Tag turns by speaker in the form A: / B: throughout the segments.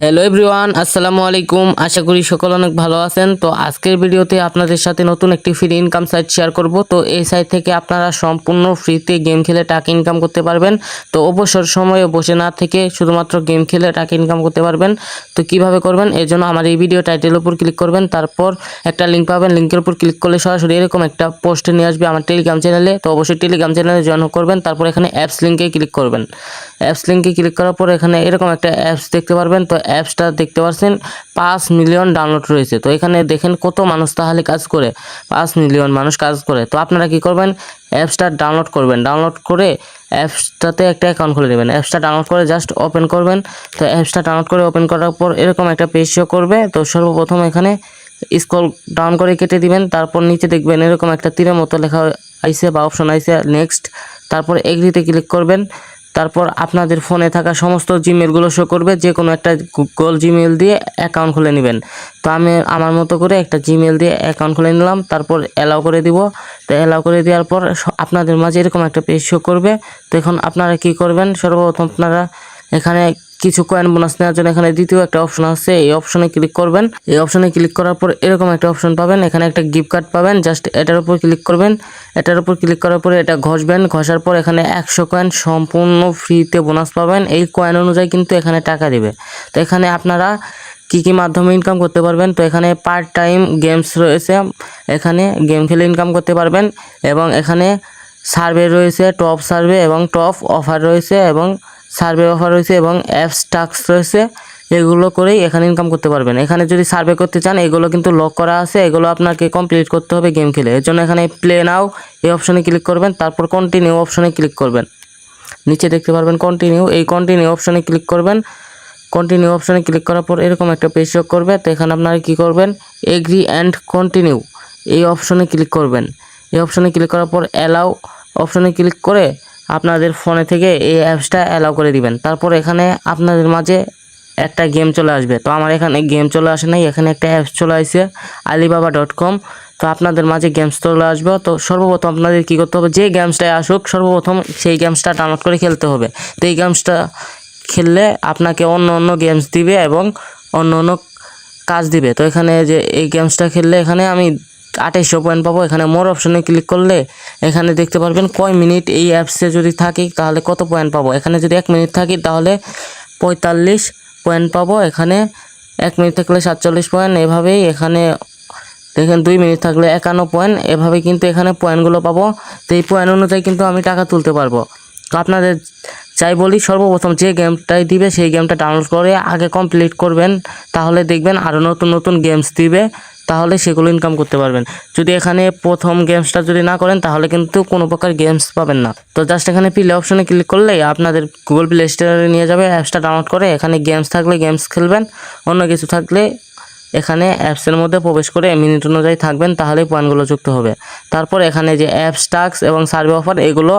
A: Hello everyone আসসালামু আলাইকুম। আশা করি সকল অনেক ভালো আছেন। তো আজকের ভিডিওতে আপনাদের সাথে নতুন একটি ফ্রি ইনকাম সাইট শেয়ার করব। তো এই সাইট থেকে আপনারা সম্পূর্ণ ফ্রিতে গেম খেলে টাকা ইনকাম করতে পারবেন। তো অবসর সময়ে বসে না থেকে শুধুমাত্র গেম খেলে টাকা ইনকাম করতে পারবেন। তো কীভাবে করবেন? এর জন্য আমার এই ভিডিও টাইটেলের উপর ক্লিক করবেন। তারপর একটা লিঙ্ক পাবেন। লিঙ্কের উপর ক্লিক করলে সরাসরি এরকম একটা পোস্টে নিয়ে আসবে আমার টেলিগ্রাম চ্যানেলে তো অবশ্যই টেলিগ্রাম চ্যানেলে জয়েন করবেন। তারপর এখানে অ্যাপস লিঙ্কে ক্লিক করবেন। অ্যাপস লিঙ্কে ক্লিক করার পর এখানে এরকম একটা অ্যাপস দেখতে পারবেন। তো অ্যাপসটা দেখতে পাচ্ছেন পাঁচ মিলিয়ন ডাউনলোড রয়েছে। তো এখানে দেখেন কত মানুষ তাহলে কাজ করে, পাঁচ মিলিয়ন মানুষ কাজ করে। তো আপনারা কি করবেন, অ্যাপসটা ডাউনলোড করবেন। ডাউনলোড করে অ্যাপসটাতে একটা অ্যাকাউন্ট খুলে নেবেন। অ্যাপসটা ডাউনলোড করে জাস্ট ওপেন করবেন। তো অ্যাপসটা ডাউনলোড করে ওপেন করার পর এরকম একটা পেজ শো করবে। তো সর্বপ্রথম এখানে স্ক্রল ডাউন করে কেটে দিবেন। তারপর নিচে দেখবেন এরকম একটা তীরের মতো লেখা আইসে বা অপশন আইসে নেক্সট। তারপর এগ্রিতে ক্লিক করবেন। তারপর আপনাদের ফোনে থাকা সমস্ত জিমেলগুলো শো করবে যে কোনো একটা গুগল জিমেল দিয়ে অ্যাকাউন্ট খুলে নেবেন। তো আমি আমার মতো করে একটা জিমেল দিয়ে অ্যাকাউন্ট খুলে নিলাম, তারপর অ্যালাউ করে দিব। তো অ্যালাউ করে দেওয়ার পর আপনাদের মাঝে এরকম একটা পেজ শো করবে। তো এখন আপনারা কি করবেন? সর্বপ্রথম আপনারা এখানে কিছু কয়েন বোনাস নেওয়ার জন্য এখানে দ্বিতীয় একটা অপশন আছে। এই অপশনে ক্লিক করবেন। এই অপশনে ক্লিক করার পর এরকম একটা অপশন পাবেন। এখানে একটা গিফট কার্ড পাবেন। জাস্ট এটার উপর ক্লিক করবেন। এটার উপর ক্লিক করার পরে এটা ঘষবেন। ঘষার পর এখানে একশো কয়েন সম্পূর্ণ ফ্রিতে বোনাস পাবেন। এই কয়েন অনুযায়ী কিন্তু এখানে টাকা দিবে। তো এখানে আপনারা কি কি মাধ্যমে ইনকাম করতে পারবেন? তো এখানে পার্ট টাইম গেমস রয়েছে। এখানে গেম খেলে ইনকাম করতে পারবেন। এবং এখানে সার্ভে রয়েছে টপ সার্ভে এবং টপ অফার রয়েছে এবং সার্ভে অফার রয়েছে এবং অ্যাপস টাক্স রয়েছে, এগুলো করেই এখানে ইনকাম করতে পারবেন। এখানে যদি সার্ভে করতে চান, এগুলো কিন্তু লক করা আছে, এগুলো আপনাকে কমপ্লিট করতে হবে গেম খেলে। এর জন্য এখানে প্লে নাও এই অপশনে ক্লিক করবেন, তারপর কন্টিনিউ অপশনে ক্লিক করবেন। নিচে দেখতে পারবেন কন্টিনিউ এই কন্টিনিউ অপশনে ক্লিক করবেন। কন্টিনিউ অপশনে ক্লিক করার পর এরকম একটা পেজ শো করবে, তো এখানে আপনারা কী করবেন? এগ্রি অ্যান্ড কন্টিনিউ এই অপশনে ক্লিক করবেন। এই অপশনে ক্লিক করার পর অ্যালাউ অপশনে ক্লিক করে আপনাদের ফোনে থেকে এই অ্যাপসটা অ্যালাউ করে দিবেন। তারপর এখানে আপনাদের মাঝে একটা গেম চলে আসবে। তো আমার এখানে গেম চলে আসে নাই, এখানে একটা অ্যাপস চলে আসছে আলিবাবা ডট কম তো আপনাদের মাঝে গেমস চলে আসবে। তো সর্বপ্রথম আপনাদের কী করতে হবে? যে গেমসটাই আসুক, সর্বপ্রথম সেই গেমসটা ডাউনলোড করে খেলতে হবে। তো এই গেমসটা খেললে আপনাকে অন্য অন্য গেমস দিবে এবং অন্য অন্য কাজ দিবে। তো এখানে যে এই গেমসটা খেললে এখানে আমি আঠাইশশো পয়েন্ট পাবো। এখানে মোর অপশনে ক্লিক করলে এখানে দেখতে পারবেন কয় মিনিট এই অ্যাপসে যদি থাকি, তাহলে কত পয়েন্ট পাবো? এখানে যদি এক মিনিট থাকি, তাহলে পঁয়তাল্লিশ পয়েন্ট পাবো। এখানে এক মিনিট থাকলে সাতচল্লিশ পয়েন্ট এভাবেই এখানে দেখেন দুই মিনিট থাকলে একান্ন পয়েন্ট এভাবে কিন্তু এখানে পয়েন্টগুলো পাবো। তো এই পয়েন্ট অনুযায়ী কিন্তু আমি টাকা তুলতে পারব। তো আপনাদের চাই বলি, সর্বপ্রথম যে গেমটাই দিবে, সেই গেমটা ডাউনলোড করে আগে কমপ্লিট করবেন। তাহলে দেখবেন আরও নতুন নতুন গেমস দিবে। তাহলে সেগুলো ইনকাম করতে পারবেন। যদি এখানে প্রথম গেমসটা যদি না করেন, তাহলে কিন্তু কোনো প্রকার গেমস পাবেন না। তো জাস্ট এখানে প্লে অপশনে ক্লিক করলেই আপনাদের গুগল প্লে স্টোরে নিয়ে যাবে অ্যাপসটা ডাউনলোড করে, এখানে গেমস থাকলে গেমস খেলবেন, অন্য কিছু থাকলে এখানে অ্যাপসের মধ্যে প্রবেশ করে মিনিট অনুযায়ী থাকবেন, তাহলেই পয়েন্টগুলো যুক্ত হবে। তারপর এখানে যে অ্যাপস টাক্স এবং সার্ভে অফার এগুলো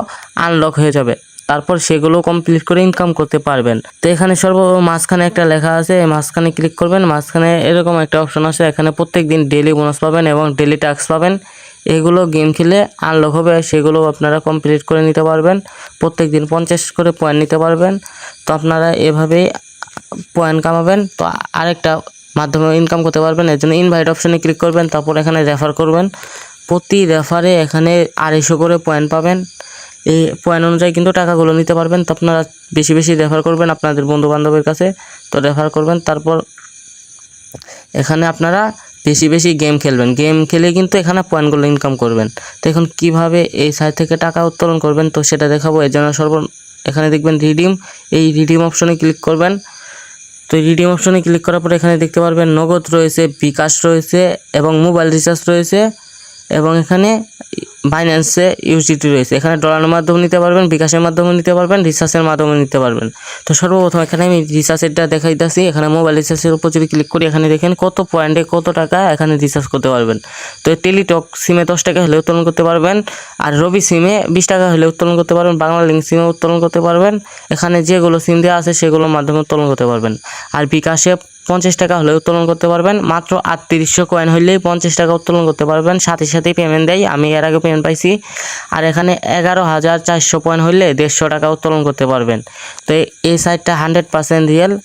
A: আনলক হয়ে যাবে। তারপর সেগুলো কমপ্লিট করে ইনকাম করতে পারবেন। তো এখানে সর্ব মাঝখানে একটা লেখা আছে মাঝখানে ক্লিক করবেন, মাঝখানে এরকম একটা অপশন আছে, এখানে প্রত্যেক দিন ডেলি বোনাস পাবেন এবং ডেলি টাস্ক পাবেন। এগুলো গেম খেলে আনলক হবে, সেগুলো আপনারা কমপ্লিট করে নিতে পারবেন। প্রত্যেক দিন পঞ্চাশ করে পয়েন্ট নিতে পারবেন। তো আপনারা এভাবেই পয়েন্ট কামাবেন, তো আরেকটা মাধ্যমে ইনকাম করতে পারবেন, এর জন্য ইনভাইট অপশনে ক্লিক করবেন, তারপর এখানে রেফার করবেন। প্রতি রেফারে এখানে আড়াইশো করে পয়েন্ট পাবেন। এই পয়েন্ট অনুযায়ী কিন্তু টাকাগুলো নিতে পারবেন। তো আপনারা বেশি বেশি রেফার করবেন আপনাদের বন্ধু বান্ধবের কাছে। তো রেফার করবেন, তারপর এখানে আপনারা বেশি বেশি গেম খেলবেন। গেম খেলে কিন্তু এখানে পয়েন্টগুলো ইনকাম করবেন। তো এখন কীভাবে এই সাইট থেকে টাকা উত্তোলন করবেন, তো সেটা দেখাবো। এর জন্য সর্ব এখানে দেখবেন রিডিম এই রিডিম অপশনে ক্লিক করবেন। তো রিডিম অপশনে ক্লিক করার পর এখানে দেখতে পারবেন, নগদ রয়েছে, বিকাশ রয়েছে এবং মোবাইল রিচার্জ রয়েছে। এবং এখানে বাইন্যান্সে ইউজিটি রয়েছে। এখানে ডলারের মাধ্যমে নিতে পারবেন, বিকাশের মাধ্যমে নিতে পারবেন রিচার্জের মাধ্যমে নিতে পারবেন। তো সর্বপ্রথম এখানে আমি রিচার্জেরটা দেখাইতেছি। এখানে মোবাইল রিচার্জের উপর যদি ক্লিক করি, এখানে দেখেন কত পয়েন্টে কত টাকা এখানে রিচার্জ করতে পারবেন। তো টেলিটক সিমে দশ টাকা হলে উত্তোলন করতে পারবেন আর রবি সিমে বিশ টাকা হলে উত্তোলন করতে পারবেন। বাংলা লিঙ্ক সিমে উত্তোলন করতে পারবেন। এখানে যেগুলো সিম দেওয়া আছে, সেগুলোর মাধ্যমে উত্তোলন করতে পারবেন। আর বিকাশে পঞ্চাশ টাকা হলে উত্তোলন করতে পারবেন। মাত্র আটত্রিশশো কয়েন হইলেই পঞ্চাশ টাকা উত্তোলন করতে পারবেন। সাথে সাথেই পেমেন্ট দেয়। আমি এর আগে পেমেন্ট পাইছি। আর এখানে এগারো হাজার চারশো পয়েন্ট হইলে দেড়শো টাকা উত্তোলন করতে পারবেন। তো এই- সাইটটা হান্ড্রেড পার্সেন্ট রিয়েল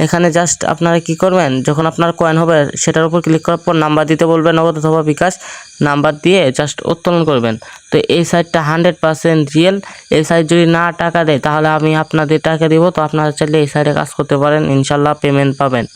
A: এখানে জাস্ট আপনারা কি করবেন? যখন আপনার কয়েন হবে, সেটার উপর ক্লিক করার পর নাম্বার দিতে বলবেন নগদ অথবা বিকাশ। নাম্বার দিয়ে জাস্ট উত্তোলন করবেন। তো এই সাইটটা হান্ড্রেড পার্সেন্ট রিয়েল এই সাইট যদি না টাকা দেয়, তাহলে আমি আপনাদের টাকা দিব। তো আপনারা চাইলে এই সাইটে কাজ করতে পারেন। ইনশাল্লাহ পেমেন্ট পাবেন।